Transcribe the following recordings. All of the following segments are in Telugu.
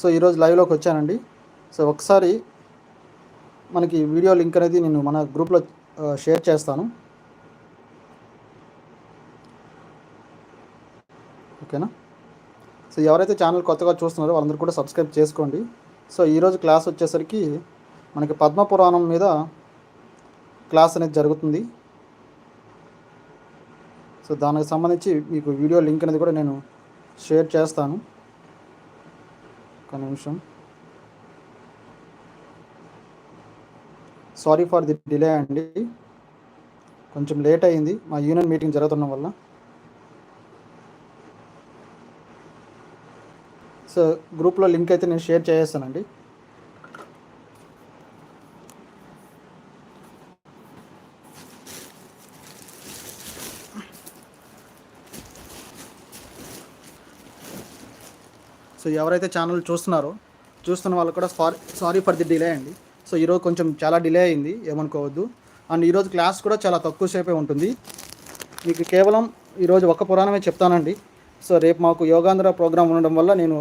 సో ఈరోజు లైవ్లోకి వచ్చానండి. సో ఒకసారి మనకి వీడియో లింక్ అనేది నేను మన గ్రూప్లో షేర్ చేస్తాను. ఓకేనా? సో ఎవరైతే ఛానల్ కొత్తగా చూస్తున్నారో వాళ్ళందరూ కూడా సబ్స్క్రైబ్ చేసుకోండి. సో ఈరోజు క్లాస్ వచ్చేసరికి మనకి పద్మ పురాణం మీద క్లాస్ అనేది జరుగుతుంది. సో దానికి సంబంధించి మీకు వీడియో లింక్ అనేది కూడా నేను షేర్ చేస్తాను. ఒక నిమిషం. సారీ ఫర్ ది డిలే అండి. కొంచెం లేట్ అయింది. మా యూనియన్ మీటింగ్ జరుగుతున్న వల్ల. సో గ్రూప్లో లింక్ అయితే నేను షేర్ చేసేస్తానండి. సో ఎవరైతే ఛానల్ చూస్తున్నారో చూస్తున్న వాళ్ళు కూడా sorry sorry for the delay అండి. సో ఈరోజు కొంచెం చాలా డిలే అయింది ఏమనుకోవద్దు. అండ్ ఈరోజు క్లాస్ కూడా చాలా తక్కువ సేపే ఉంటుంది. మీకు కేవలం ఈరోజు ఒక పురాణమే చెప్తానండి. సో రేపు మాకు యోగాంధ్ర ప్రోగ్రామ్ ఉండడం వల్ల నేను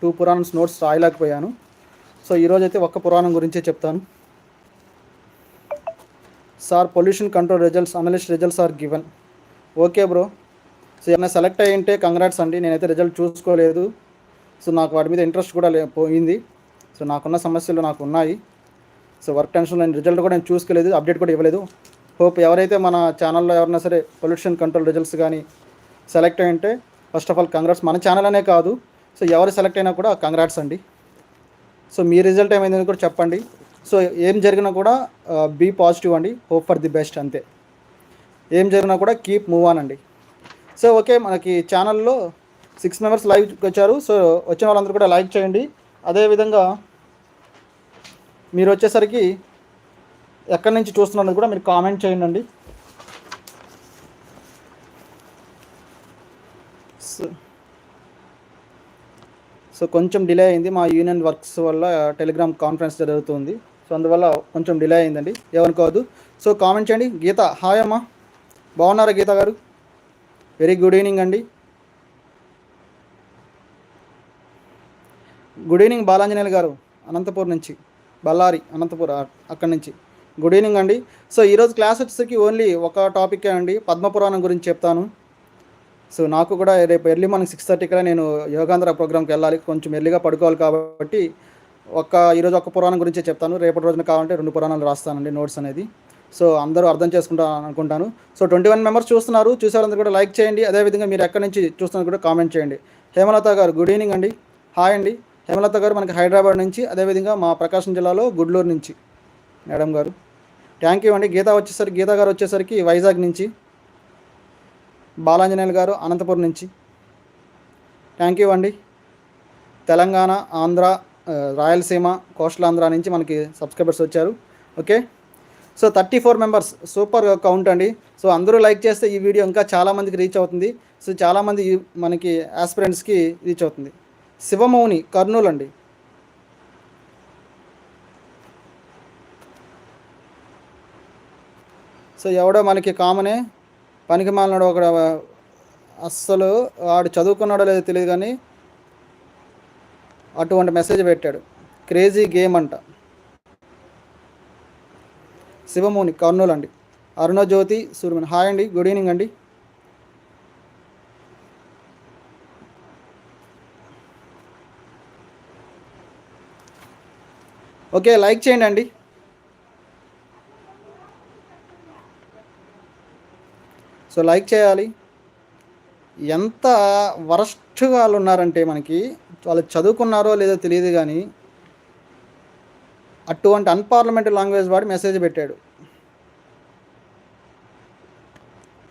టూ పురాణస్ నోట్స్ రాయలేకపోయాను. సో ఈరోజు అయితే ఒక్క పురాణం గురించే చెప్తాను. Sir pollution control results analyst results are given. Okay bro. So ఏమైనా సెలెక్ట్ అయ్యి ఉంటే కంగ్రాట్స్ అండి. నేనైతే రిజల్ట్ చూసుకోలేదు. సో నాకు వాటి మీద ఇంట్రెస్ట్ కూడా లే పోయింది. సో నాకున్న సమస్యలు నాకు ఉన్నాయి. సో వర్క్ టెన్షన్ నేను రిజల్ట్ కూడా నేను చూసుకోలేదు అప్డేట్ కూడా ఇవ్వలేదు. హోప్ ఎవరైతే మన ఛానల్లో ఎవరైనా సరే పొల్యూషన్ కంట్రోల్ రిజల్ట్స్ కానీ సెలెక్ట్ అయ్యంటే ఫస్ట్ ఆఫ్ ఆల్ కంగ్రాట్స్ మన ఛానల్ అనే కాదు. సో ఎవరు సెలెక్ట్ అయినా కూడా కంగ్రాట్స్ అండి. సో మీ రిజల్ట్ ఏమైందని కూడా చెప్పండి. సో ఏం జరిగినా కూడా బీ పాజిటివ్ అండి. హోప్ ఫర్ ది బెస్ట్ అంతే. ఏం జరిగినా కూడా కీప్ మూవ్ ఆన్ అండి. సో ఓకే మనకి ఛానల్లో సిక్స్ మెంబర్స్ లైవ్ వచ్చారు. సో వచ్చిన వాళ్ళందరూ కూడా లైక్ చేయండి. అదేవిధంగా మీరు వచ్చేసరికి ఎక్కడి నుంచి చూస్తున్నది కూడా మీరు కామెంట్ చేయండి. సో సో కొంచెం డిలే అయింది మా యూనియన్ వర్క్స్ వల్ల టెలిగ్రామ్ కాన్ఫరెన్స్ జరుగుతుంది. సో అందువల్ల కొంచెం డిలే అయిందండి. ఏమనుకోవద్దు సో కామెంట్ చేయండి. గీత హాయ్ అమ్మా. బాగున్నారా Geetha garu? Very good evening అండి. Good evening Balanjaneyulu garu. Anantapur నుంచి. బళ్ళారి అనంతపూర్ అక్కడి నుంచి. గుడ్ ఈవినింగ్ అండి. సో ఈరోజు క్లాస్ వచ్చేసరికి ఓన్లీ ఒక టాపికే అండి. పద్మపురాణం గురించి చెప్తాను. సో నాకు కూడా రేపు ఎర్లీ మార్నింగ్ సిక్స్ థర్టీకి నేను యోగాంధ్ర ప్రోగ్రామ్కి వెళ్ళాలి. కొంచెం ఎర్లీగా పడుకోవాలి కాబట్టి ఒక ఈరోజు ఒక పురాణం గురించే చెప్తాను. రేపటి రోజున కావాలంటే రెండు పురాణాలు రాస్తానండి నోట్స్ అనేది. సో అందరూ అర్థం చేసుకుంటా అనుకుంటాను. సో ట్వంటీ వన్ మెంబర్స్ చూస్తున్నారు. చూసేవారందరూ కూడా లైక్ చేయండి. అదేవిధంగా మీరు ఎక్కడి నుంచి చూస్తున్నారు కూడా కామెంట్ చేయండి. హేమలత గారు గుడ్ ఈవినింగ్ అండి. హాయ్ అండి. హేమలత గారు మనకి హైదరాబాద్ నుంచి అదేవిధంగా మా ప్రకాశం జిల్లాలో గుడ్లూరు నుంచి. మేడం గారు థ్యాంక్ యూ అండి. గీత వచ్చేసరికి గీత గారు వచ్చేసరికి వైజాగ్ నుంచి బాలాంజనేయులు గారు అనంతపురం నుంచి. థ్యాంక్ యూ అండి. తెలంగాణ ఆంధ్ర రాయలసీమ కోస్టలాంధ్ర నుంచి మనకి సబ్స్క్రైబర్స్ వచ్చారు. Okay? So thirty four members super count అండి. సో అందరూ లైక్ చేస్తే ఈ వీడియో ఇంకా చాలామందికి రీచ్ అవుతుంది. సో చాలామంది మనకి ఆస్పిరెంట్స్కి రీచ్ అవుతుంది. శివమౌని కర్నూలు అండి సో ఎవడో మనకి కామనే పనికి మాలినాడు ఒక అస్సలు వాడు చదువుకున్నాడో లేదో తెలియదు కానీ అటువంటి మెసేజ్ పెట్టాడు. క్రేజీ గేమ్ అంట. శివమౌని కర్నూలు అండి అరుణజ్యోతి సూర్యమణి హాయ్ అండి గుడ్ ఈవినింగ్ అండి. ఓకే లైక్ చేయండి అండి సో లైక్ చేయాలి. ఎంత వరస్ట్ వాళ్ళు ఉన్నారంటే మనకి వాళ్ళు చదువుకున్నారో లేదో తెలియదు కానీ అటువంటి అన్పార్లమెంటరీ లాంగ్వేజ్ వాడి మెసేజ్ పెట్టాడు.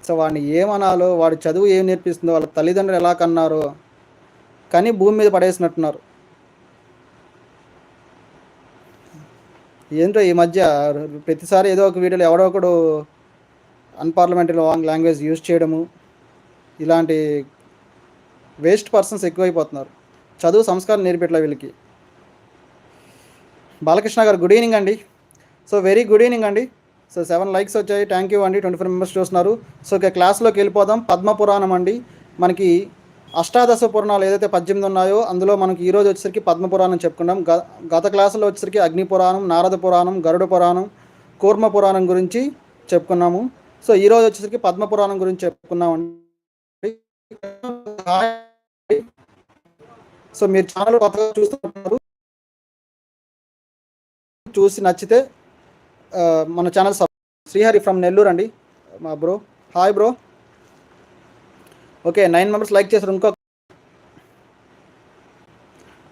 సో వాడిని ఏమనాలో వాడి చదువు ఏం నేర్పిస్తుందో వాళ్ళ తల్లిదండ్రులు ఎలా కన్నారో కానీ భూమి మీద పడేసినట్టున్నారు. ఏంటో ఈ మధ్య ప్రతిసారి ఏదో ఒక వీడియోలో ఎవడో ఒకడు అన్పార్లమెంటరీ లాంగ్వేజ్ యూజ్ చేయడము ఇలాంటి వేస్ట్ పర్సన్స్ ఎక్కువైపోతున్నారు. చదువు సంస్కారం నేర్పెట్ల వీళ్ళకి. బాలకృష్ణ గారు గుడ్ ఈవినింగ్ అండి. సో వెరీ గుడ్ ఈవినింగ్ అండి. సో సెవెన్ లైక్స్ వచ్చాయి. థ్యాంక్ యూ అండి. ట్వంటీ ఫోర్ మెంబర్స్ చూస్తున్నారు. సో ఇక క్లాస్లోకి వెళ్ళిపోదాం. పద్మ పురాణం అండి. మనకి అష్టాదశ పురాణాలు ఏదైతే పద్దెనిమిది ఉన్నాయో అందులో మనకి ఈరోజు వచ్చేసరికి పద్మ పురాణం చెప్పుకున్నాం గ గత క్లాసులో వచ్చేసరికి అగ్ని పురాణం నారద పురాణం గరుడ పురాణం కూర్మ పురాణం గురించి చెప్పుకున్నాము. సో ఈరోజు వచ్చేసరికి పద్మ పురాణం గురించి చెప్పుకున్నామండి. సో మీరు ఛానల్ కొత్తగా చూస్తున్నారు చూసి నచ్చితే మన channel sub Srihari from Nellore అండి మా bro. Hi bro. Okay nine members like చేశారు ఇంకో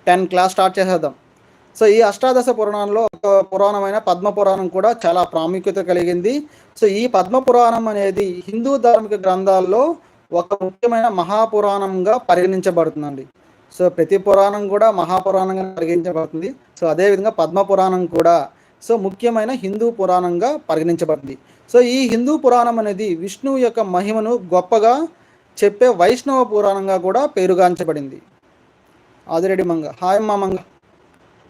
టెన్ క్లాస్ స్టార్ట్ చేసేద్దాం. సో ఈ అష్టాదశ పురాణంలో ఒక పురాణమైన పద్మ పురాణం కూడా చాలా ప్రాముఖ్యత కలిగింది. సో ఈ పద్మ పురాణం అనేది హిందూ ధార్మిక గ్రంథాల్లో ఒక ముఖ్యమైన మహాపురాణంగా పరిగణించబడుతుందండి. సో ప్రతి పురాణం కూడా మహాపురాణంగా పరిగణించబడుతుంది. సో అదేవిధంగా పద్మ పురాణం కూడా సో ముఖ్యమైన హిందూ పురాణంగా పరిగణించబడింది సో ఈ హిందూ పురాణం అనేది విష్ణువు యొక్క మహిమను గొప్పగా చెప్పే వైష్ణవ పురాణంగా కూడా పేరుగాంచబడింది. ఆదిరెడ్డి మంగ. హాయ్ అమ్మా మంగ.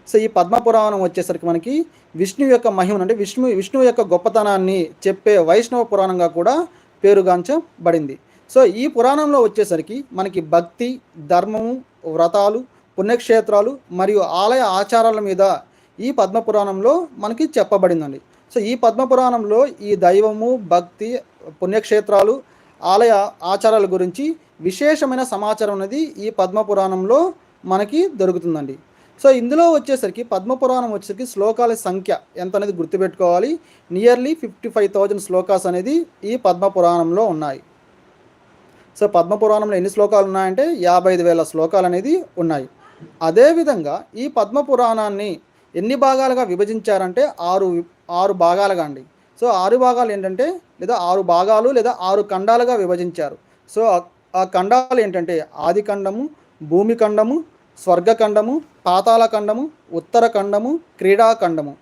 సో ఈ పద్మ పురాణం వచ్చేసరికి మనకి విష్ణువు యొక్క మహిమను అంటే విష్ణు విష్ణువు యొక్క గొప్పతనాన్ని చెప్పే వైష్ణవ పురాణంగా కూడా పేరుగాంచబడింది. సో ఈ పురాణంలో వచ్చేసరికి మనకి భక్తి ధర్మము వ్రతాలు పుణ్యక్షేత్రాలు మరియు ఆలయ ఆచారాల మీద ఈ పద్మ పురాణంలో మనకి చెప్పబడిందండి. సో ఈ పద్మ పురాణంలో ఈ దైవము భక్తి పుణ్యక్షేత్రాలు ఆలయ ఆచారాల గురించి విశేషమైన సమాచారం అనేది ఈ పద్మ పురాణంలో మనకి దొరుకుతుందండి. సో ఇందులో వచ్చేసరికి పద్మ పురాణం వచ్చేసరికి శ్లోకాల సంఖ్య ఎంత అనేది గుర్తుపెట్టుకోవాలి. Nearly fifty five thousand shlokas అనేది ఈ పద్మ పురాణంలో ఉన్నాయి. సో పద్మ పురాణంలో ఎన్ని శ్లోకాలు ఉన్నాయంటే యాభై ఐదు వేల శ్లోకాలు అనేది ఉన్నాయి. అదేవిధంగా ఈ పద్మ పురాణాన్ని ఎన్ని భాగాలుగా విభజించారంటే ఆరు ఆరు భాగాలుగా అండి. సో ఆరు భాగాలు ఏంటంటే లేదా ఆరు భాగాలు లేదా ఆరు ఖండాలుగా విభజించారు. సో ఆ- ఖండాలు ఏంటంటే ఆది ఖండము భూమి ఖండము స్వర్గఖండము పాతాల ఖండము ఉత్తర ఖండము క్రీడాఖండము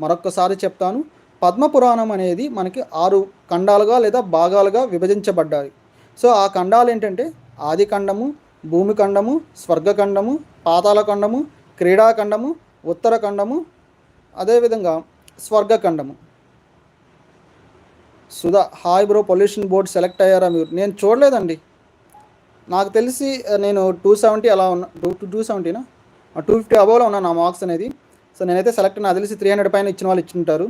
మరొక్కసారి చెప్తాను. పద్మపురాణం అనేది మనకి ఆరు ఖండాలుగా లేదా భాగాలుగా విభజించబడ్డాయి. సో ఆ ఖండాలు ఏంటంటే ఆది ఖండము భూమి ఖండము స్వర్గఖండము పాతాళ ఖండము క్రీడాఖండము ఉత్తరఖండము అదేవిధంగా స్వర్గఖండము Sudha hi bro pollution board select అయ్యారా మీరు? నేను చూడలేదండి. నాకు తెలిసి నేను టూ సెవెంటీ అలా ఉన్నా టూ టూ టూ సెవెంటీనా? టూ ఫిఫ్టీ అబోవ్లో ఉన్నా నా మార్క్స్ అనేది. సో నేనైతే సెలెక్ట్ నాకు తెలిసి త్రీ హండ్రెడ్ పైన ఇచ్చిన వాళ్ళు ఇచ్చింటారు.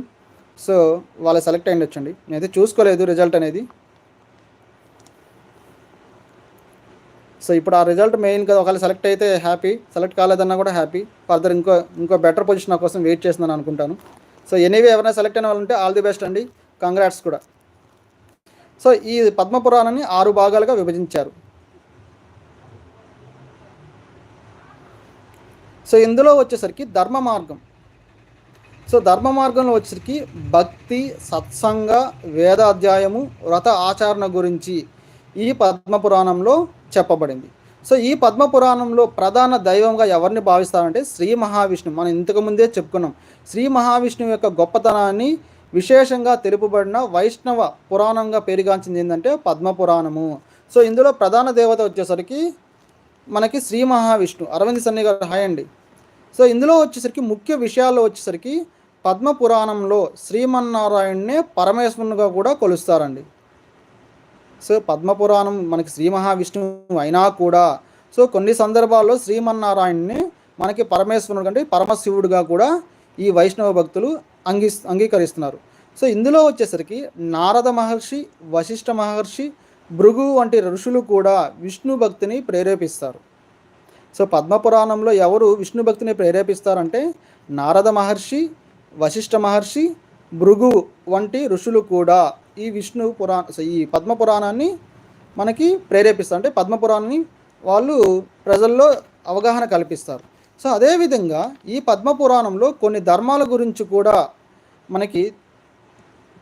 సో వాళ్ళు సెలెక్ట్ అయ్యి వచ్చండి నేనైతే చూసుకోలేదు రిజల్ట్ అనేది. సో ఇప్పుడు ఆ రిజల్ట్ మెయిన్ కదా ఒకవేళ సెలెక్ట్ అయితే హ్యాపీ. సెలెక్ట్ కాలేదన్నా కూడా హ్యాపీ. ఫర్దర్ ఇంకో ఇంకో బెటర్ పొజిషన్ నా కోసం వెయిట్ చేస్తున్నాను అనుకుంటాను. సో ఎనీవే ఎవరైనా సెలెక్ట్ అయిన వాళ్ళు ఉంటే ఆల్ ది బెస్ట్ అండి. కంగ్రాట్స్ కూడా. సో ఈ పద్మ పురాణాన్ని ఆరు భాగాలుగా విభజించారు. సో ఇందులో వచ్చేసరికి ధర్మ మార్గం. సో ధర్మ మార్గంలో వచ్చేసరికి భక్తి సత్సంగ వేదాధ్యాయము వ్రత ఆచరణ గురించి ఈ పద్మ పురాణంలో చెప్పబడింది. సో ఈ పద్మ పురాణంలో ప్రధాన దైవంగా ఎవరిని భావిస్తారంటే శ్రీ మహావిష్ణువు. మనం ఇంతకుముందే చెప్పుకున్నాం. శ్రీ మహావిష్ణువు యొక్క గొప్పతనాన్ని విశేషంగా తెలుపబడిన వైష్ణవ పురాణంగా పేరుగాంచింది ఏంటంటే పద్మ పురాణము సో ఇందులో ప్రధాన దేవత వచ్చేసరికి మనకి శ్రీ మహావిష్ణు అరవింద్ సన్ని గారు. హాయ్ అండి. సో ఇందులో వచ్చేసరికి ముఖ్య విషయాల్లో వచ్చేసరికి పద్మ పురాణంలో శ్రీమన్నారాయణ్ణే పరమేశ్వరునిగా కూడా కొలుస్తారండి. సో పద్మపురాణం మనకి శ్రీ మహావిష్ణువు అయినా కూడా సో కొన్ని సందర్భాల్లో శ్రీమన్నారాయణ్ణి మనకి పరమేశ్వరుడు కంటే పరమశివుడిగా కూడా ఈ వైష్ణవ భక్తులు అంగీ అంగీకరిస్తున్నారు. సో ఇందులో వచ్చేసరికి నారద మహర్షి వశిష్ఠ మహర్షి భృగు వంటి ఋషులు కూడా విష్ణు భక్తిని ప్రేరేపిస్తారు. సో పద్మపురాణంలో ఎవరు విష్ణు భక్తిని ప్రేరేపిస్తారంటే నారద మహర్షి వశిష్ఠ మహర్షి భృగు వంటి ఋషులు కూడా ఈ విష్ణు పురాణ సో ఈ పద్మ పురాణాన్ని మనకి ప్రేరేపిస్తారు. అంటే పద్మ పురాణాన్ని వాళ్ళు ప్రజల్లో అవగాహన కల్పిస్తారు. సో అదేవిధంగా ఈ పద్మ పురాణంలో కొన్ని ధర్మాల గురించి కూడా మనకి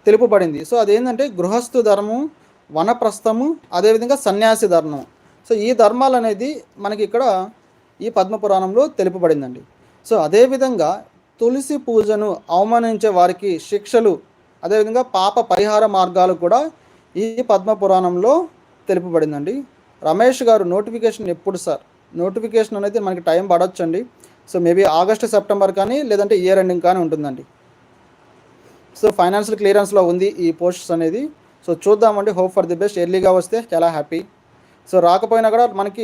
తెలుపబడింది. సో అదేంటంటే గృహస్థు ధర్మం వనప్రస్థము అదేవిధంగా సన్యాసి ధర్మం. సో ఈ ధర్మాలు అనేది మనకి ఇక్కడ ఈ పద్మ పురాణంలో తెలుపబడిందండి. సో అదేవిధంగా తులసి పూజను అవమానించే వారికి శిక్షలు అదేవిధంగా పాప పరిహార మార్గాలు కూడా ఈ పద్మ పురాణంలో తెలుపబడిందండి. రమేష్ గారు నోటిఫికేషన్ ఎప్పుడు సార్? నోటిఫికేషన్ అనేది మనకి టైం పడొచ్చండి. సో మేబీ ఆగస్టు సెప్టెంబర్ కానీ లేదంటే ఇయర్ ఎండింగ్ కానీ ఉంటుందండి. సో ఫైనాన్షియల్ క్లియరెన్స్లో ఉంది ఈ పోస్ట్స్ అనేది. సో చూద్దామండి. Hope for the best. ఎర్లీగా వస్తే చాలా హ్యాపీ. సో రాకపోయినా కూడా మనకి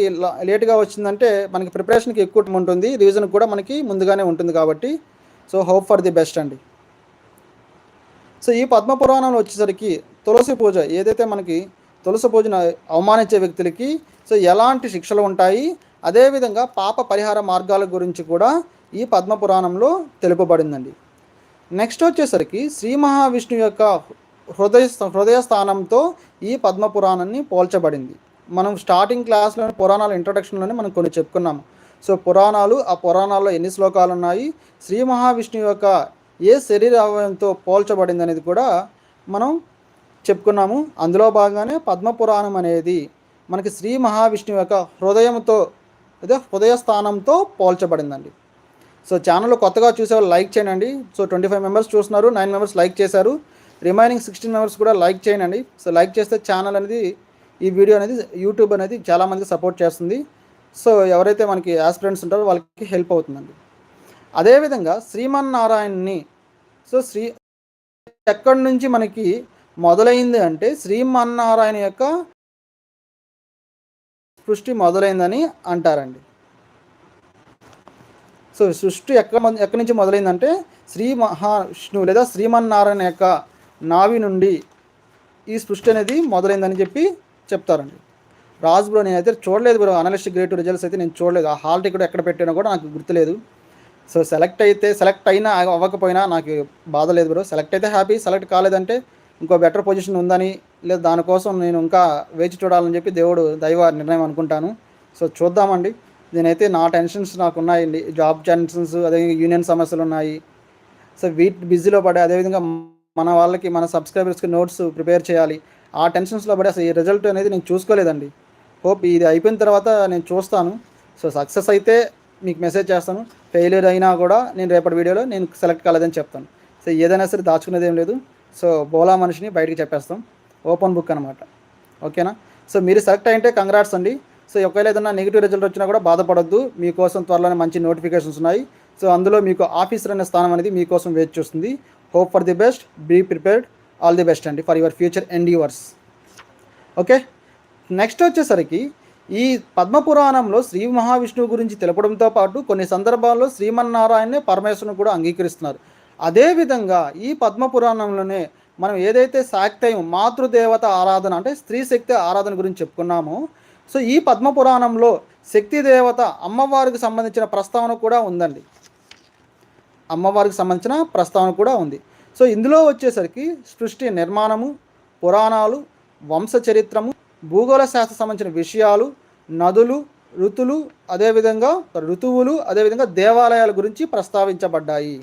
లేట్గా వచ్చిందంటే మనకి ప్రిపరేషన్కి ఎక్కువ టైం ఉంటుంది. రివిజన్ కూడా మనకి ముందుగానే ఉంటుంది కాబట్టి. So hope for the best అండి. సో ఈ పద్మ పురాణంలో వచ్చేసరికి తులసి పూజ. ఏదైతే మనకి తులసి పూజను అవమానించే వ్యక్తులకి సో ఎలాంటి శిక్షలు ఉంటాయి? అదేవిధంగా పాప పరిహార మార్గాల గురించి కూడా ఈ పద్మ పురాణంలో తెలుపబడిందండి. నెక్స్ట్ వచ్చేసరికి శ్రీ మహావిష్ణువు యొక్క హృదయ హృదయ స్థానంతో ఈ పద్మ పురాణాన్ని పోల్చబడింది. మనం స్టార్టింగ్ క్లాస్లో పురాణాల ఇంట్రొడక్షన్లోనే మనం కొన్ని చెప్పుకున్నాము. సో పురాణాలు ఆ పురాణాల్లో ఎన్ని శ్లోకాలు ఉన్నాయి శ్రీ మహావిష్ణువు యొక్క ఏ శరీర అవయంతో పోల్చబడింది అనేది కూడా మనం చెప్పుకున్నాము. అందులో భాగంగానే పద్మ పురాణం అనేది మనకి శ్రీ మహావిష్ణువు యొక్క హృదయంతో అదే హృదయ స్థానంతో పోల్చబడిందండి. సో ఛానల్ కొత్తగా చూసే వాళ్ళు లైక్ చేయండి. సో ట్వంటీ ఫైవ్ మెంబర్స్ చూస్తున్నారు నైన్ మెంబర్స్ లైక్ చేశారు. రిమైనింగ్ సిక్స్టీన్ మెంబర్స్ కూడా లైక్ చేయండి. సో లైక్ చేస్తే ఛానల్ అనేది ఈ వీడియో అనేది యూట్యూబ్ అనేది చాలామందికి సపోర్ట్ చేస్తుంది. సో ఎవరైతే మనకి ఆస్పిరెంట్స్ ఉంటారో వాళ్ళకి హెల్ప్ అవుతుందండి. అదేవిధంగా శ్రీమన్నారాయణని సో శ్రీ ఎక్కడి నుంచి మనకి మొదలైంది అంటే శ్రీమన్నారాయణ యొక్క సృష్టి మొదలైందని అంటారండి. సో సృష్టి ఎక్కడ ఎక్కడి నుంచి మొదలైందంటే శ్రీ మహావిష్ణువు లేదా శ్రీమన్నారాయణ యొక్క నావి నుండి ఈ సృష్టి అనేది మొదలైందని చెప్పి చెప్తారండి. రాజు బ్రో నేనైతే చూడలేదు బ్రో అనలిస్ట్ గ్రేట్ రిజల్ట్స్ అయితే నేను చూడలేదు. ఆ హాల్ టికెట్ ఎక్కడ పెట్టినా కూడా నాకు గుర్తులేదు. సో సెలెక్ట్ అయితే సెలెక్ట్ అయినా అవ్వకపోయినా నాకు బాధ లేదు బ్రో. సెలెక్ట్ అయితే హ్యాపీ సెలెక్ట్ కాలేదంటే ఇంకో బెటర్ పొజిషన్ ఉందని లేదు దానికోసం నేను ఇంకా వేచి చూడాలని చెప్పి దేవుడు దైవ నిర్ణయం అనుకుంటాను. సో చూద్దామండి. నేనైతే నా టెన్షన్స్ నాకు ఉన్నాయండి. జాబ్ టెన్షన్స్ అదే యూనియన్ సమస్యలు ఉన్నాయి. సో వీటి బిజీలో పడే అదేవిధంగా మన వాళ్ళకి మన సబ్స్క్రైబర్స్కి నోట్స్ ప్రిపేర్ చేయాలి. ఆ టెన్షన్స్లో పడి అసలు ఈ రిజల్ట్ అనేది నేను చూసుకోలేదండి. హోప్ ఇది అయిపోయిన తర్వాత నేను చూస్తాను. సో సక్సెస్ అయితే మీకు మెసేజ్ చేస్తాను. ఫెయిల్యూర్ అయినా కూడా నేను రేపటి వీడియోలో నేను సెలెక్ట్ కాలేదని చెప్తాను. సో ఏదైనా సరే దాచుకునేది ఏం లేదు. సో బోలా మనిషిని బయటికి చెప్పేస్తాం. ఓపెన్ బుక్ అనమాట ఓకేనా? సో మీరు సెలెక్ట్ అయింటే కంగ్రాట్స్ అండి. సో ఒకవేళ ఏదైనా నెగిటివ్ రిజల్ట్ వచ్చినా కూడా బాధపడద్దు. మీకోసం త్వరలోనే మంచి నోటిఫికేషన్స్ ఉన్నాయి. సో అందులో మీకు ఆఫీసర్ అనే స్థానం అనేది మీకోసం వేచి చూస్తుంది. Hope for the best be prepared all the best అండి. For your future endeavours okay? Next వచ్చేసరికి ఈ పద్మపురాణంలో శ్రీ మహావిష్ణువు గురించి తెలపడంతో పాటు కొన్ని సందర్భాల్లో శ్రీమన్నారాయణనే పరమేశ్వరుని కూడా అంగీకరిస్తున్నారు. అదేవిధంగా ఈ పద్మపురాణంలోనే మనం ఏదైతే శాక్తయం మాతృదేవత ఆరాధన అంటే స్త్రీ శక్తి ఆరాధన గురించి చెప్పుకున్నామో సో ఈ పద్మపురాణంలో శక్తి దేవత అమ్మవారికి సంబంధించిన ప్రస్తావన కూడా ఉందండి. అమ్మవారికి సంబంధించిన ప్రస్తావన కూడా ఉంది. సో ఇందులో వచ్చేసరికి సృష్టి నిర్మాణము పురాణాలు వంశ చరిత్రము భూగోళ శాస్త్ర సంబంధించిన విషయాలు నదులు ఋతులు అదేవిధంగా ఋతువులు అదేవిధంగా దేవాలయాల గురించి ప్రస్తావించబడ్డాయి.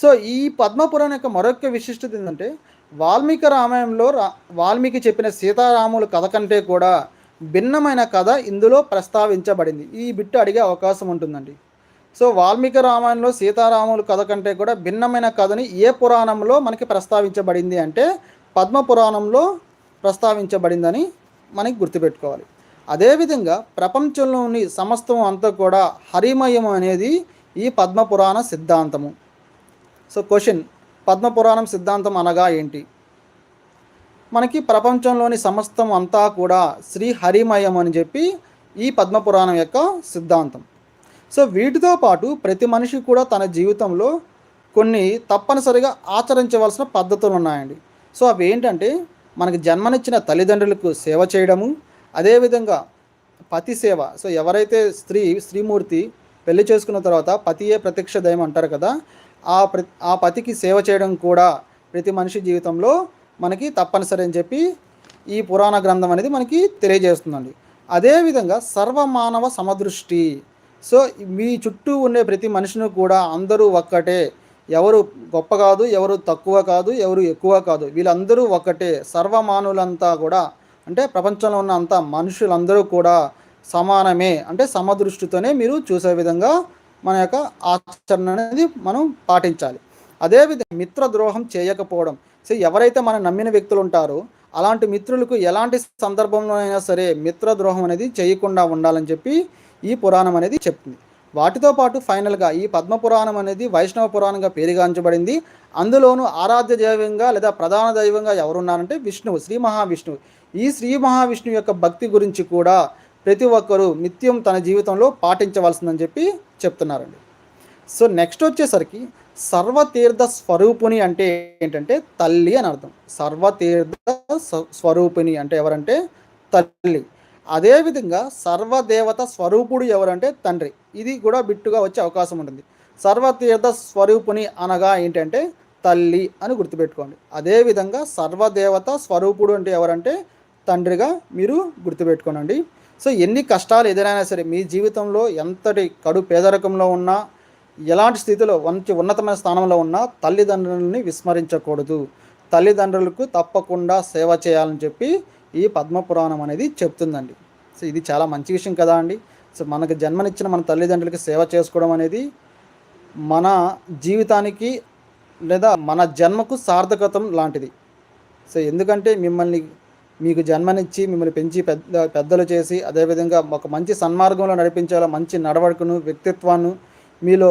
సో ఈ పద్మపురాణం యొక్క మరొక విశిష్టత ఏంటంటే వాల్మీకి రామాయణంలో రా వాల్మీకి చెప్పిన సీతారాముల కథ కంటే కూడా భిన్నమైన కథ ఇందులో ప్రస్తావించబడింది. ఈ బిట్టు అడిగే అవకాశం ఉంటుందండి. సో వాల్మీకి రామాయణంలో సీతారాముల కథ కంటే కూడా భిన్నమైన కథని ఏ పురాణంలో మనకి ప్రస్తావించబడింది అంటే పద్మ పురాణంలో ప్రస్తావించబడిందని మనకి గుర్తుపెట్టుకోవాలి. అదేవిధంగా ప్రపంచంలోని సమస్తం అంతా కూడా హరిమయం అనేది ఈ పద్మ పురాణ సిద్ధాంతము. సో క్వశ్చన్ పద్మపురాణం సిద్ధాంతం అనగా ఏంటి? మనకి ప్రపంచంలోని సమస్తం అంతా కూడా శ్రీ హరిమయం అని చెప్పి ఈ పద్మపురాణం యొక్క సిద్ధాంతం. సో వీటితో పాటు ప్రతి మనిషి కూడా తన జీవితంలో కొన్ని తప్పనిసరిగా ఆచరించవలసిన పద్ధతులు ఉన్నాయండి. సో అవి ఏంటంటే మనకి జన్మనిచ్చిన తల్లిదండ్రులకు సేవ చేయడము అదేవిధంగా పతి సేవ. సో ఎవరైతే స్త్రీ స్త్రీమూర్తి పెళ్ళి చేసుకున్న తర్వాత పతియే ప్రత్యక్ష దయం అంటారు కదా ఆ ప్ర ఆ పతికి సేవ చేయడం కూడా ప్రతి మనిషి జీవితంలో మనకి తప్పనిసరి అని చెప్పి ఈ పురాణ గ్రంథం అనేది మనకి తెలియజేస్తుందండి. అదేవిధంగా సర్వమానవ సమదృష్టి. సో మీ చుట్టూ ఉండే ప్రతి మనిషిని కూడా అందరూ ఒక్కటే. ఎవరు గొప్ప కాదు ఎవరు తక్కువ కాదు ఎవరు ఎక్కువ కాదు. వీళ్ళందరూ ఒక్కటే. సర్వమానులంతా కూడా అంటే ప్రపంచంలో ఉన్న అంత మనుషులందరూ కూడా సమానమే. అంటే సమదృష్టితోనే మీరు చూసే విధంగా మన యొక్క ఆచరణ అనేది మనం పాటించాలి. అదేవిధంగా మిత్ర ద్రోహం చేయకపోవడం. సో ఎవరైతే మనం నమ్మిన వ్యక్తులు ఉంటారో అలాంటి మిత్రులకు ఎలాంటి సందర్భంలో అయినా సరే మిత్ర ద్రోహం అనేది చేయకుండా ఉండాలని చెప్పి ఈ పురాణం అనేది చెప్తుంది. వాటితో పాటు ఫైనల్గా ఈ పద్మ పురాణం అనేది వైష్ణవ పురాణంగా పేరుగాంచబడింది. అందులోనూ ఆరాధ్య దైవంగా లేదా ప్రధాన దైవంగా ఎవరున్నారంటే విష్ణువు శ్రీ మహావిష్ణువు. ఈ శ్రీ మహావిష్ణువు యొక్క భక్తి గురించి కూడా ప్రతి ఒక్కరూ నిత్యం తన జీవితంలో పాటించవలసిందని చెప్పి చెప్తున్నారండి. సో నెక్స్ట్ వచ్చేసరికి సర్వతీర్థ స్వరూపుని అంటే ఏంటంటే తల్లి అని అర్థం. సర్వతీర్థ స్వరూపిణి అంటే ఎవరంటే తల్లి. అదేవిధంగా సర్వదేవత స్వరూపుడు ఎవరంటే తండ్రి. ఇది కూడా బిట్టుగా వచ్చే అవకాశం ఉంటుంది. సర్వతీర్థ స్వరూపుని అనగా ఏంటంటే తల్లి అని గుర్తుపెట్టుకోండి. అదేవిధంగా సర్వదేవత స్వరూపుడు అంటే ఎవరంటే తండ్రిగా మీరు గుర్తుపెట్టుకోనండి. సో ఎన్ని కష్టాలు ఎదురైనా సరే మీ జీవితంలో ఎంతటి కడు పేదరికంలో ఉన్నా ఎలాంటి స్థితిలో మంచి ఉన్నతమైన స్థానంలో ఉన్నా తల్లిదండ్రులని విస్మరించకూడదు. తల్లిదండ్రులకు తప్పకుండా సేవ చేయాలని చెప్పి ఈ పద్మపురాణం అనేది చెప్తుందండి. సో ఇది చాలా మంచి విషయం కదా అండి. సో మనకు జన్మనిచ్చిన మన తల్లిదండ్రులకి సేవ చేసుకోవడం అనేది మన జీవితానికి లేదా మన జన్మకు సార్థకతం లాంటిది. సో ఎందుకంటే మిమ్మల్ని మీకు జన్మనిచ్చి మిమ్మల్ని పెంచి పెద్ద పెద్దలు చేసి అదేవిధంగా ఒక మంచి సన్మార్గంలో నడిపించేలా మంచి నడవడికను వ్యక్తిత్వాన్ని మీలో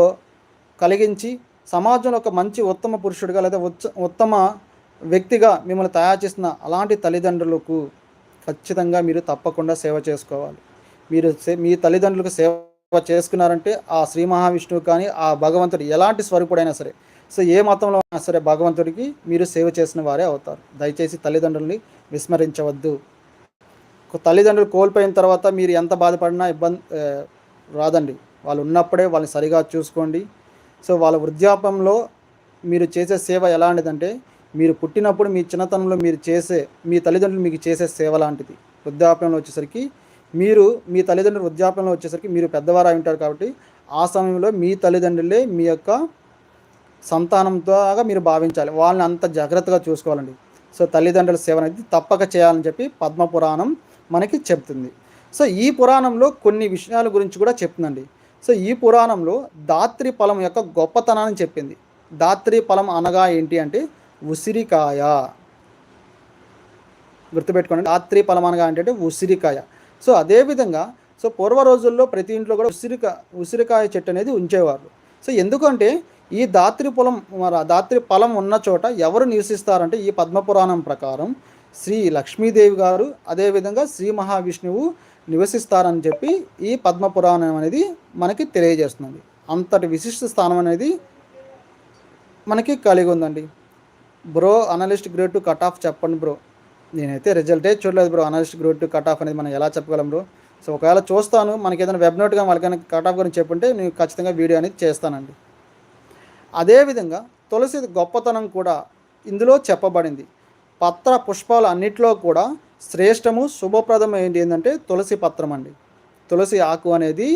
కలిగించి సమాజంలో ఒక మంచి ఉత్తమ పురుషుడిగా లేదా ఉత్తమ వ్యక్తిగా మిమ్మల్ని తయారు చేసిన అలాంటి తల్లిదండ్రులకు ఖచ్చితంగా మీరు తప్పకుండా సేవ చేసుకోవాలి. మీరు మీ తల్లిదండ్రులకు సేవ చేసుకున్నారంటే ఆ శ్రీ మహావిష్ణువు కానీ ఆ భగవంతుడు ఎలాంటి స్వరూపుడైనా సరే సో ఏ మతంలో అయినా సరే భగవంతుడికి మీరు సేవ చేసిన వారే అవుతారు. దయచేసి తల్లిదండ్రుల్ని విస్మరించవద్దు. తల్లిదండ్రులు కోల్పోయిన తర్వాత మీరు ఎంత బాధపడినా ఇబ్బంది రాదండి. వాళ్ళు ఉన్నప్పుడే వాళ్ళని సరిగా చూసుకోండి. సో వాళ్ళ వృద్ధాపంలో మీరు చేసే సేవ ఎలాంటిదంటే మీరు పుట్టినప్పుడు మీ చిన్నతనంలో మీరు చేసే మీ తల్లిదండ్రులు మీకు చేసే సేవ లాంటిది. వృద్ధాప్యంలో వచ్చేసరికి మీరు మీ తల్లిదండ్రులు వృద్ధాప్యంలో వచ్చేసరికి మీరు పెద్దవారు ఉంటారు కాబట్టి ఆ సమయంలో మీ తల్లిదండ్రులే మీ యొక్క సంతానంతోగా మీరు భావించాలి. వాళ్ళని అంత జాగ్రత్తగా చూసుకోవాలండి. సో తల్లిదండ్రుల సేవ అనేది తప్పక చేయాలని చెప్పి పద్మపురాణం మనకి చెప్తుంది. సో ఈ పురాణంలో కొన్ని విషయాల గురించి కూడా చెప్తుందండి. సో ఈ పురాణంలో దాత్రి ఫలం యొక్క గొప్పతనాన్ని చెప్పింది. దాత్రి ఫలం అనగా ఏంటి అంటే ఉసిరికాయ. గుర్తుపెట్టుకోండి దాత్రి ఫలం అనగా అంటే ఉసిరికాయ. సో అదేవిధంగా సో పూర్వ రోజుల్లో ప్రతి ఇంట్లో కూడా ఉసిరికాయ ఉసిరికాయ చెట్టు అనేది ఉంచేవారు. సో ఎందుకంటే ఈ దాత్రి పొలం దాత్రి పొలం ఉన్న చోట ఎవరు నివసిస్తారంటే ఈ పద్మపురాణం ప్రకారం శ్రీ లక్ష్మీదేవి గారు అదేవిధంగా శ్రీ మహావిష్ణువు నివసిస్తారని చెప్పి ఈ పద్మపురాణం అనేది మనకి తెలియజేస్తుంది. అంతటి విశిష్ట స్థానం అనేది మనకి కలిగి ఉందండి. Bro analyst grade two cut off చెప్పండి బ్రో. నేనైతే రిజల్టే చూడలేదు bro. Analyst grade two cut off అనేది మనం ఎలా చెప్పగలం బ్రో? సో ఒకవేళ చూస్తాను మనకి ఏదైనా వెబ్ నోట్గా వాళ్ళకైనా కట్ ఆఫ్ గురించి చెప్పుంటే నేను ఖచ్చితంగా వీడియో అనేది చేస్తానండి. అదేవిధంగా తులసి గొప్పతనం కూడా ఇందులో చెప్పబడింది. పత్ర పుష్పాలు అన్నిట్లో కూడా శ్రేష్టము శుభప్రదం ఏంటి ఏంటంటే తులసి పత్రం అండి. తులసి ఆకు అనేది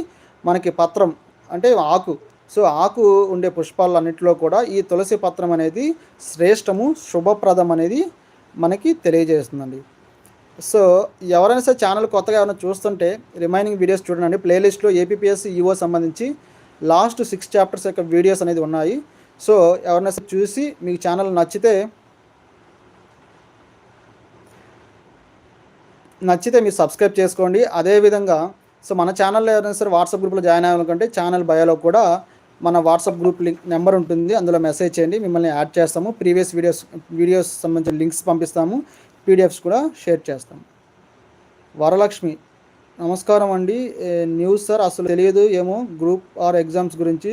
మనకి పత్రం అంటే ఆకు. సో ఆకు ఉండే పుష్పాలన్నింటిలో కూడా ఈ తులసి పత్రం అనేది శ్రేష్టము శుభప్రదం అనేది మనకి తెలియజేస్తుందండి. సో ఎవరైనా సరే ఛానల్ కొత్తగా ఏమైనా చూస్తుంటే రిమైనింగ్ వీడియోస్ చూడండి. ప్లేలిస్ట్లో ఏపీఎస్సి ఈఓ సంబంధించి లాస్ట్ సిక్స్ చాప్టర్స్ యొక్క వీడియోస్ అనేది ఉన్నాయి. సో ఎవరైనా సరే చూసి మీకు ఛానల్ నచ్చితే నచ్చితే మీరు సబ్స్క్రైబ్ చేసుకోండి. అదేవిధంగా సో మన ఛానల్లో ఎవరైనా సరే వాట్సాప్ గ్రూప్లో జాయిన్ అవ్వాలనుకుంటే ఛానల్ బయోలో కూడా మన వాట్సాప్ గ్రూప్ లింక్ నెంబర్ ఉంటుంది. అందులో మెసేజ్ చేయండి. మిమ్మల్ని యాడ్ చేస్తాము. ప్రీవియస్ వీడియోస్ వీడియోస్ సంబంధించిన లింక్స్ పంపిస్తాము. పీడిఎఫ్స్ కూడా షేర్ చేస్తాము. వరలక్ష్మి నమస్కారం అండి. న్యూస్ సార్ అసలు తెలియదు ఏమో. గ్రూప్ ఆర్ ఎగ్జామ్స్ గురించి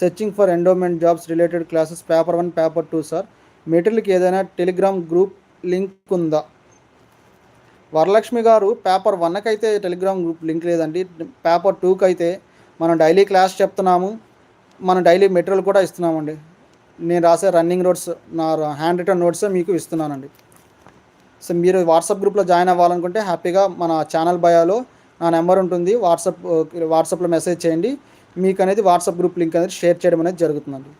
searching for endowment jobs related classes paper one paper two sir. మెటీరియల్కి ఏదైనా టెలిగ్రామ్ గ్రూప్ లింక్ ఉందా? వరలక్ష్మి గారు పేపర్ వన్కి అయితే టెలిగ్రామ్ గ్రూప్ లింక్ లేదండి. పేపర్ టూకి అయితే మనం డైలీ క్లాస్ చెప్తున్నాము. మనం డైలీ మెటీరియల్ కూడా ఇస్తున్నామండి. నేను రాసే రన్నింగ్ నోట్స్ నా హ్యాండ్ రిటర్న్ నోట్స్ మీకు ఇస్తున్నానండి. సో మీరు వాట్సాప్ గ్రూప్లో జాయిన్ అవ్వాలనుకుంటే హ్యాపీగా మన ఛానల్ బయాలో నా నెంబర్ ఉంటుంది. వాట్సాప్ వాట్సాప్లో మెసేజ్ చేయండి. మీకు అనేది వాట్సాప్ గ్రూప్ లింక్ అనేది షేర్ చేయడం అనేది జరుగుతుందండి.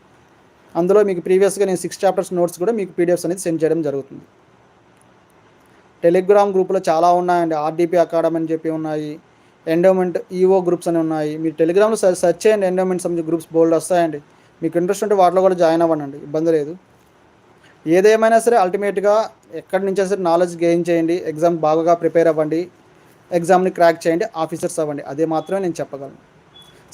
అందులో మీకు ప్రీవియస్గా నేను సిక్స్ చాప్టర్స్ నోట్స్ కూడా మీకు పీడిఎఫ్స్ అనేది సెండ్ చేయడం జరుగుతుంది. టెలిగ్రామ్ గ్రూపులో చాలా ఉన్నాయండి. ఆర్డీపీ అకాడమీ అని చెప్పి ఉన్నాయి. ఎండోమెంట్ ఈఓ గ్రూప్స్ అని ఉన్నాయి. మీరు టెలిగ్రామ్లో సెర్చ్ చేయండి. ఎండోమెంట్ సంబంధించి గ్రూప్స్ బోల్డ్ వస్తాయండి. మీకు ఇంట్రెస్ట్ ఉంటే వాటిలో కూడా జాయిన్ అవ్వండి ఇబ్బంది లేదు. ఏదేమైనా సరే అల్టిమేట్గా ఎక్కడి నుంచి సరే నాలెడ్జ్ గెయిన్ చేయండి. ఎగ్జామ్ బాగా ప్రిపేర్ అవ్వండి. ఎగ్జామ్ని క్రాక్ చేయండి ఆఫీసర్స్ అవ్వండి. అదే మాత్రమే నేను చెప్పగలను.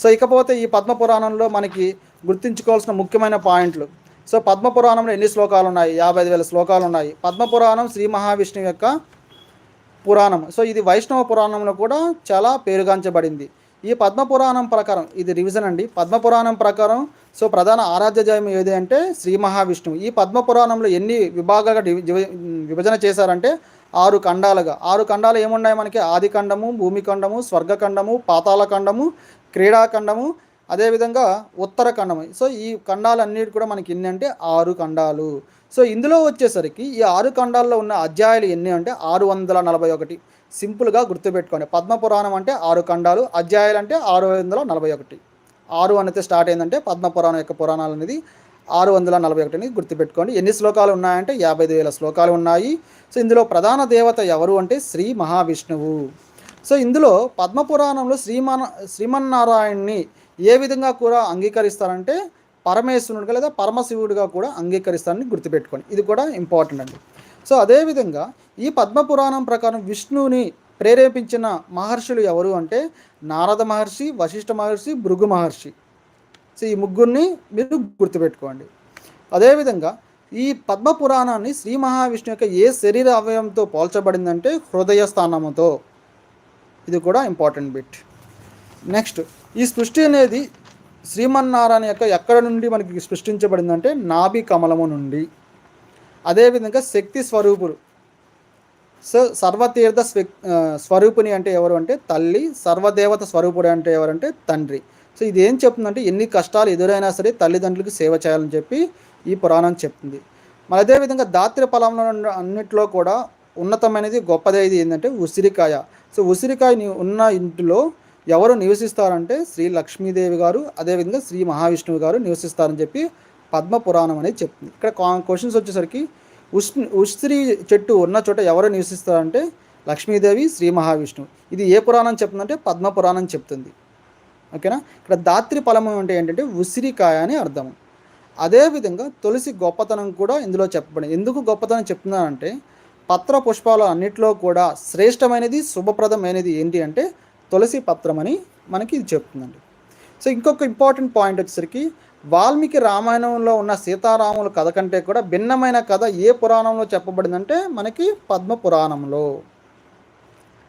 సో ఇకపోతే ఈ పద్మ పురాణంలో మనకి గుర్తుంచుకోవాల్సిన ముఖ్యమైన పాయింట్లు. సో పద్మ పురాణంలో ఎన్ని శ్లోకాలు ఉన్నాయి యాభై ఐదు వేల శ్లోకాలు ఉన్నాయి పద్మ పురాణం శ్రీ మహావిష్ణువు యొక్క పురాణం. సో ఇది వైష్ణవ పురాణంలో కూడా చాలా పేరుగాంచబడింది. ఈ పద్మ పురాణం ప్రకారం ఇది రివిజన్ అండి. పద్మ పురాణం ప్రకారం సో ప్రధాన ఆరాధ్య జయం ఏది అంటే శ్రీ మహావిష్ణువు. ఈ పద్మ పురాణంలో ఎన్ని విభాగాలుగా డివి- విభజన చేశారంటే ఆరు ఖండాలుగా. ఆరు ఖండాలు ఏమున్నాయి మనకి? ఆది ఖండము భూమి ఖండము స్వర్గఖండము పాతాళఖండము క్రీడాఖండము అదేవిధంగా ఉత్తరఖండము సో ఈ ఖండాలన్నిటి కూడా మనకి ఎన్ని అంటే ఆరు ఖండాలు. సో ఇందులో వచ్చేసరికి ఈ ఆరు ఖండాల్లో ఉన్న అధ్యాయాలు ఎన్ని అంటే ఆరు వందల నలభై ఒకటి. సింపుల్గా గుర్తుపెట్టుకోండి. పద్మ పురాణం అంటే ఆరు ఖండాలు అధ్యాయాలు అంటే ఆరు వందల నలభై ఒకటి. ఆరు అనేది స్టార్ట్ అయిందంటే పద్మ పురాణం యొక్క పురాణాలు అనేది ఆరు వందల నలభై ఒకటిని గుర్తుపెట్టుకోండి. ఎన్ని శ్లోకాలు ఉన్నాయంటే యాభై ఐదు వేల శ్లోకాలు ఉన్నాయి. సో ఇందులో ప్రధాన దేవత ఎవరు అంటే శ్రీ మహావిష్ణువు. సో ఇందులో పద్మ పురాణంలో శ్రీమన్నారాయణ్ణి ఏ విధంగా కూడా అంగీకరిస్తారంటే పరమేశ్వరుడిగా లేదా పరమశివుడిగా కూడా అంగీకరిస్తారని గుర్తుపెట్టుకోండి. ఇది కూడా ఇంపార్టెంట్ అండి. సో అదేవిధంగా ఈ పద్మ పురాణం ప్రకారం విష్ణువుని ప్రేరేపించిన మహర్షులు ఎవరు అంటే నారద మహర్షి వశిష్ఠ మహర్షి భృగు మహర్షి. సో ఈ ముగ్గురిని మీరు గుర్తుపెట్టుకోండి. అదేవిధంగా ఈ పద్మ పురాణాన్ని శ్రీ మహావిష్ణు యొక్క ఏ శరీర అవయవంతో పోల్చబడిందంటే హృదయ స్థానముతో. ఇది కూడా ఇంపార్టెంట్ బిట్. నెక్స్ట్ ఈ సృష్టి అనేది శ్రీమన్నారాయణ యొక్క ఎక్కడ నుండి మనకి సృష్టించబడిందంటే నాభి కమలము నుండి. అదేవిధంగా శక్తి స్వరూపులు. సో సర్వతీర్థ స్వరూపుని అంటే ఎవరు అంటే తల్లి సర్వదేవత స్వరూపుడు అంటే ఎవరంటే తండ్రి. సో ఇది ఏం చెప్తుందంటే ఎన్ని కష్టాలు ఎదురైనా సరే తల్లిదండ్రులకు సేవ చేయాలని చెప్పి ఈ పురాణం చెప్తుంది. మరి అదేవిధంగా దాత్రి ఫలంలో అన్నింటిలో కూడా ఉన్నతమైనది గొప్పదైది ఏంటంటే ఉసిరికాయ. సో ఉసిరికాయ ఉన్న ఇంటిలో ఎవరు నివసిస్తారంటే శ్రీ లక్ష్మీదేవి గారు అదేవిధంగా శ్రీ మహావిష్ణువు గారు నివసిస్తారని చెప్పి పద్మ పురాణం అనేది చెప్తుంది. ఇక్కడ క్వశ్చన్స్ వచ్చేసరికి ఉస్ ఉసిరి చెట్టు ఉన్న చోట ఎవరు నివసిస్తారంటే లక్ష్మీదేవి శ్రీ మహావిష్ణువు. ఇది ఏ పురాణం చెప్తుందంటే పద్మ పురాణం చెప్తుంది. ఓకేనా? ఇక్కడ దాత్రి ఫలము అంటే ఏంటంటే ఉసిరికాయ అని అర్థం. అదేవిధంగా తులసి గొప్పతనం కూడా ఇందులో చెప్పబడింది. ఎందుకు గొప్పతనం చెప్తున్నానంటే పత్ర పుష్పాలు అన్నిటిలో కూడా శ్రేష్టమైనది శుభప్రదమైనది ఏంటి అంటే తులసి పత్రం అని మనకి ఇది చెప్తుందండి. సో ఇంకొక ఇంపార్టెంట్ పాయింట్ వచ్చేసరికి వాల్మీకి రామాయణంలో ఉన్న సీతారాముల కథ కంటే కూడా భిన్నమైన కథ ఏ పురాణంలో చెప్పబడిందంటే మనకి పద్మ పురాణంలో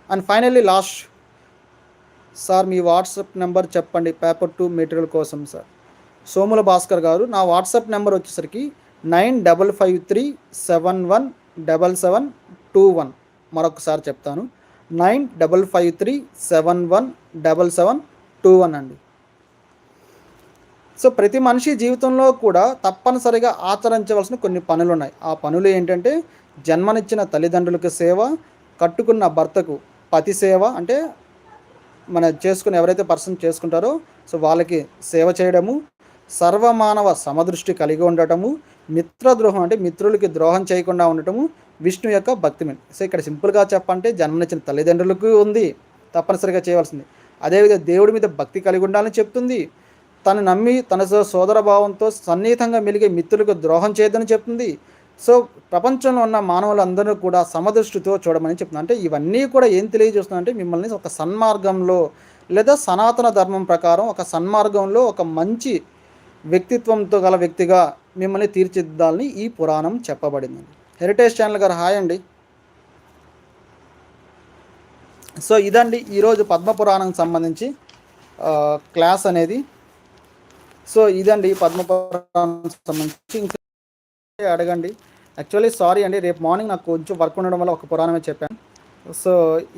అండ్ ఫైనల్లీ లాస్ట్ సార్ మీ వాట్సాప్ నెంబర్ చెప్పండి పేపర్ టూ మెటీరియల్ కోసం సార్. సోముల భాస్కర్ గారు నా వాట్సాప్ నెంబర్ వచ్చేసరికి nine double five three seven one double seven two one. మరొకసారి చెప్తాను. Nine double five three seven one double seven two one అండి. సో ప్రతి మనిషి జీవితంలో కూడా తప్పనిసరిగా ఆచరించవలసిన కొన్ని పనులు ఉన్నాయి ఆ పనులు ఏంటంటే జన్మనిచ్చిన తల్లిదండ్రులకు సేవ కట్టుకున్న భర్తకు పతి సేవ అంటే మన చేసుకుని ఎవరైతే పర్సన్ చేసుకుంటారో సో వాళ్ళకి సేవ చేయడము సర్వమానవ సమదృష్టి కలిగి ఉండటము మిత్రద్రోహం అంటే మిత్రులకి ద్రోహం చేయకుండా ఉండటము విష్ణు యొక్క భక్తిమని సో ఇక్కడ సింపుల్గా చెప్పంటే జన్మనిచ్చిన తల్లిదండ్రులకు ఉంది తప్పనిసరిగా చేయవలసింది. అదేవిధంగా దేవుడి మీద భక్తి కలిగి ఉండాలని చెప్తుంది. తను నమ్మి తన సోదర భావంతో సన్నిహితంగా మెలిగే మిత్రులకు ద్రోహం చేయదని చెప్తుంది. సో ప్రపంచంలో ఉన్న మానవులందరూ కూడా సమదృష్టితో చూడమని చెప్తున్నా. అంటే ఇవన్నీ కూడా ఏం తెలియజేస్తుందంటే మిమ్మల్ని ఒక సన్మార్గంలో లేదా సనాతన ధర్మం ప్రకారం ఒక సన్మార్గంలో ఒక మంచి వ్యక్తిత్వంతో గల వ్యక్తిగా మిమ్మల్ని తీర్చిదిద్దాలని ఈ పురాణం చెప్పబడింది. హెరిటేజ్ ఛానల్ గారు హాయ్ అండి. సో ఇదండి ఈరోజు పద్మ పురాణంకి సంబంధించి క్లాస్ అనేది. సో ఇదండి పద్మ పురాణం సంబంధించి అడగండి. యాక్చువల్లీ సారీ అండి. రేపు మార్నింగ్ నాకు కొంచెం వర్క్ ఉండడం వల్ల ఒక పురాణమే చెప్పాను. సో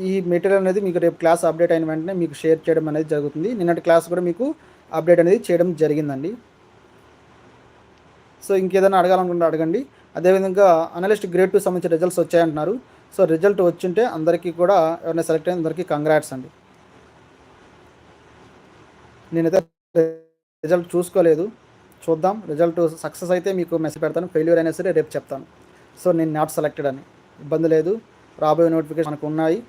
ఈ మెటీరియల్ అనేది మీకు రేపు క్లాస్ అప్డేట్ అయిన వెంటనే మీకు షేర్ చేయడం అనేది జరుగుతుంది. నిన్నటి క్లాస్ కూడా మీకు అప్డేట్ అనేది చేయడం జరిగిందండి. సో ఇంకేదైనా అడగాలనుకుంటే అడగండి. అదేవిధంగా అనలిస్ట్ గ్రేడ్ టూ సంబంధించిన రిజల్ట్స్ వచ్చాయంటున్నారు. సో రిజల్ట్ వచ్చింటే అందరికీ కూడా ఎవరైనా సెలెక్ట్ అయిన అందరికీ కంగ్రాట్స్ అండి. నేనైతే రిజల్ట్ చూసుకోలేదు. చూద్దాం. రిజల్ట్ సక్సెస్ అయితే మీకు మెసేజ్ పెడతాను. ఫెయిల్యూర్ అయినా సరే రేపు చెప్తాను. సో నేను నాట్ సెలెక్టెడ్ అని. ఇబ్బంది లేదు. రాబోయే నోటిఫికేషన్ మనకు ఉన్నాయి.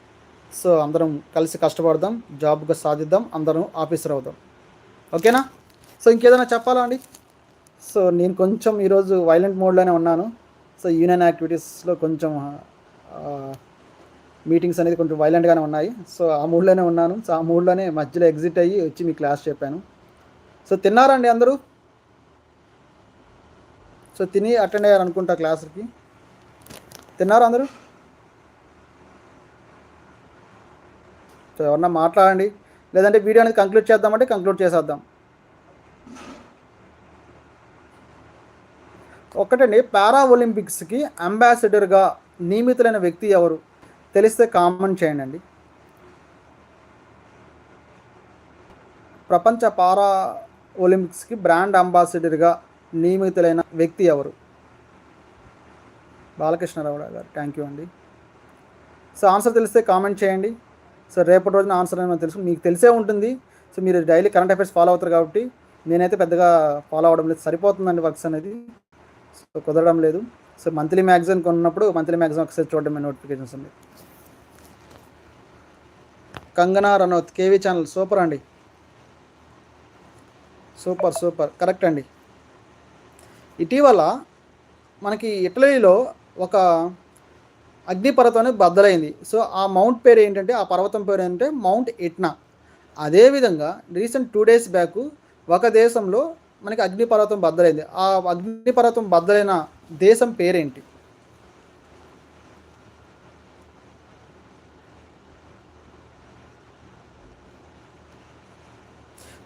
సో అందరం కలిసి కష్టపడదాం. జాబ్గా సాధిద్దాం. అందరం ఆఫీసర్ అవుదాం. ఓకేనా? సో ఇంకేదైనా చెప్పాలా అండి? సో నేను కొంచెం ఈరోజు వైలెంట్ మోడ్లోనే ఉన్నాను. సో యూనియన్ యాక్టివిటీస్లో కొంచెం మీటింగ్స్ అనేది కొంచెం వైలెంట్గానే ఉన్నాయి. సో ఆ మూడ్లోనే ఉన్నాను. సో ఆ మూడ్లోనే మధ్యలో ఎగ్జిట్ అయ్యి వచ్చి మీ క్లాస్ చెప్పాను. సో తిన్నారండి అందరూ? సో తిని అటెండ్ అయ్యారు అనుకుంటా క్లాసుకి తిన్నారు అందరూ? సో ఎవరన్నా మాట్లాడండి. లేదంటే వీడియో అనేది కంక్లూడ్ చేద్దామంటే కంక్లూడ్ చేసేద్దాం. ఒకటండి పారా ఒలింపిక్స్కి అంబాసిడర్గా నియమితులైన వ్యక్తి ఎవరు? తెలిస్తే కామెంట్ చేయండి అండి ప్రపంచ పారా ఒలింపిక్స్కి బ్రాండ్ అంబాసిడర్గా నియమితులైన వ్యక్తి ఎవరు? బాలకృష్ణరావు గారు. థ్యాంక్ యూ అండి. సో ఆన్సర్ తెలిస్తే కామెంట్ చేయండి. సో రేపటి రోజున ఆన్సర్ అని తెలుసు. మీకు తెలిసే ఉంటుంది. సో మీరు డైలీ కరెంట్ అఫైర్స్ ఫాలో అవుతారు కాబట్టి నేనైతే పెద్దగా ఫాలో అవ్వడం లేదు. సరిపోతుందండి వర్క్స్ అనేది. సో కుదరడం లేదు. సో మంత్లీ మ్యాగజైన్ కొన్నప్పుడు మంత్లీ మ్యాగజైన్ ఒకసారి చూడడం నోటిఫికేషన్స్ ఉంది Kangana Ranaut KV channel super అండి. సూపర్ సూపర్ కరెక్ట్ అండి. ఇటీవల మనకి ఇటలీలో ఒక అగ్నిపర్వతం అనేది బద్దలైంది. సో ఆ మౌంట్ పేరు ఏంటంటే ఆ పర్వతం పేరు ఏంటంటే మౌంట్ ఇట్నా అదేవిధంగా రీసెంట్ టూ డేస్ బ్యాక్ ఒక దేశంలో మనకి అగ్నిపర్వతం బద్దలైంది. ఆ అగ్నిపర్వతం బద్దలైన దేశం పేరేంటి?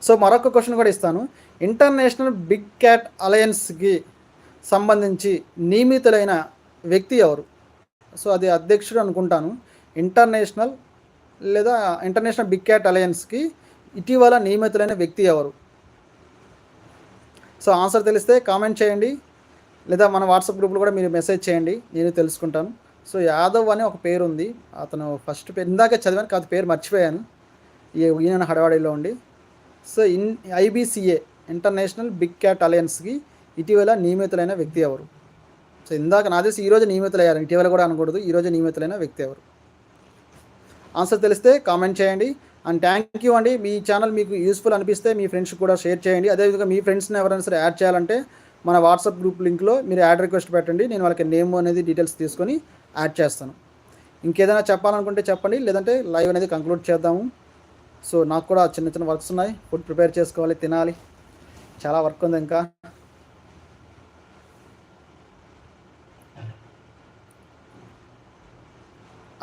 సో మరొక క్వశ్చన్ కూడా ఇస్తాను. ఇంటర్నేషనల్ బిగ్ క్యాట్ అలయన్స్కి సంబంధించి నియమితులైన వ్యక్తి ఎవరు? సో అది అధ్యక్షుడు అనుకుంటాను. ఇంటర్నేషనల్ లేదా ఇంటర్నేషనల్ బిగ్ క్యాట్ అలయన్స్కి ఇటీవల నియమితులైన వ్యక్తి ఎవరు? సో ఆన్సర్ తెలిస్తే కామెంట్ చేయండి. లేదా మన వాట్సాప్ గ్రూప్లో కూడా మీరు మెసేజ్ చేయండి. నేను తెలుసుకుంటాను. సో యాదవ్ అని ఒక పేరు ఉంది. అతను ఫస్ట్ పేరు ఇందాకే చదివాను కాదు పేరు మర్చిపోయాను. ఈయన హడవాడిలో ఉండి. So in IBCA international big cat అలయన్స్కి ఇటీవల నియమితులైన వ్యక్తి ఎవరు? సో ఇందాక నా తెలిసి ఈరోజు నియమితులయ్యారు. ఇటీవల కూడా అనకూడదు. ఈరోజు నియమితులైన వ్యక్తి ఎవరు? ఆన్సర్ తెలిస్తే కామెంట్ చేయండి. అండ్ థ్యాంక్ యూ అండి. మీ ఛానల్ మీకు యూస్ఫుల్ అనిపిస్తే మీ ఫ్రెండ్స్ కూడా షేర్ చేయండి. అదేవిధంగా మీ ఫ్రెండ్స్ని ఎవరైనా సరే యాడ్ చేయాలంటే మన వాట్సాప్ గ్రూప్ లింక్లో మీరు యాడ్ రిక్వెస్ట్ పెట్టండి. నేను వాళ్ళకి నేమ్ అనేది డీటెయిల్స్ తీసుకొని యాడ్ చేస్తాను. ఇంకేదైనా చెప్పాలనుకుంటే చెప్పండి. లేదంటే లైవ్ అనేది కంక్లూడ్ చేద్దాము. సో నాకు కూడా చిన్న చిన్న వర్క్స్ ఉన్నాయి. ఫుడ్ ప్రిపేర్ చేసుకోవాలి తినాలి. చాలా వర్క్ ఉంది ఇంకా.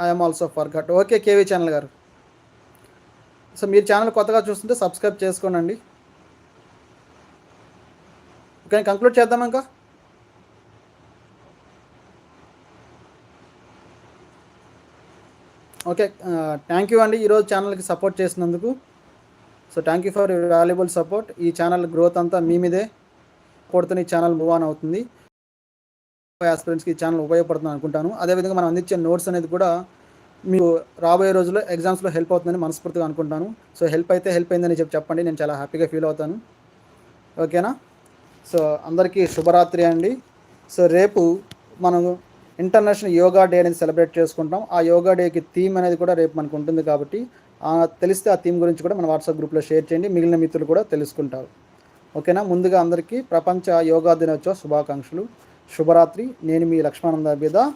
I'm also forgot okay KV channel garu. So మీరు ఛానల్ కొత్తగా చూస్తుంటే సబ్స్క్రైబ్ చేసుకోనండి. ఓకే కంక్లూడ్ చేద్దాం ఇంకా? ఓకే థ్యాంక్ యూ అండి. ఈరోజు ఛానల్కి సపోర్ట్ చేసినందుకు. So thank you for valuable support ఈ ఛానల్ గ్రోత్ అంతా మీ మీదే. కొడుతున్న ఈ ఛానల్ మూవ్ ఆన్ అవుతుంది. ఆస్పిరెంట్స్కి ఈ ఛానల్ ఉపయోగపడుతుంది అనుకుంటాను. అదేవిధంగా మనం అందించే నోట్స్ అనేది కూడా మీకు రాబోయే రోజుల్లో ఎగ్జామ్స్లో హెల్ప్ అవుతుందని మనస్ఫూర్తిగా అనుకుంటాను. సో హెల్ప్ అయితే హెల్ప్ అయిందని చెప్పి చెప్పండి. నేను చాలా హ్యాపీగా ఫీల్ అవుతాను. ఓకేనా సో అందరికీ శుభరాత్రి అండి. సో రేపు మనం ఇంటర్నేషనల్ యోగా డే అనేది సెలబ్రేట్ చేసుకుంటాం. ఆ యోగా డేకి థీమ్ అనేది కూడా రేపు మనకు ఉంటుంది కాబట్టి తెలిస్తే ఆ థీమ్ గురించి కూడా మన వాట్సాప్ గ్రూప్లో షేర్ చేయండి. మిగిలిన మిత్రులు కూడా తెలుసుకుంటారు. ఓకేనా? ముందుగా అందరికీ ప్రపంచ యోగా దినోత్సవ శుభాకాంక్షలు. శుభరాత్రి. నేను మీ లక్ష్మానంద బీద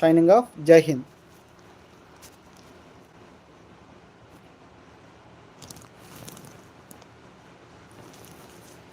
షైనింగ్ ఆఫ్ జై హింద్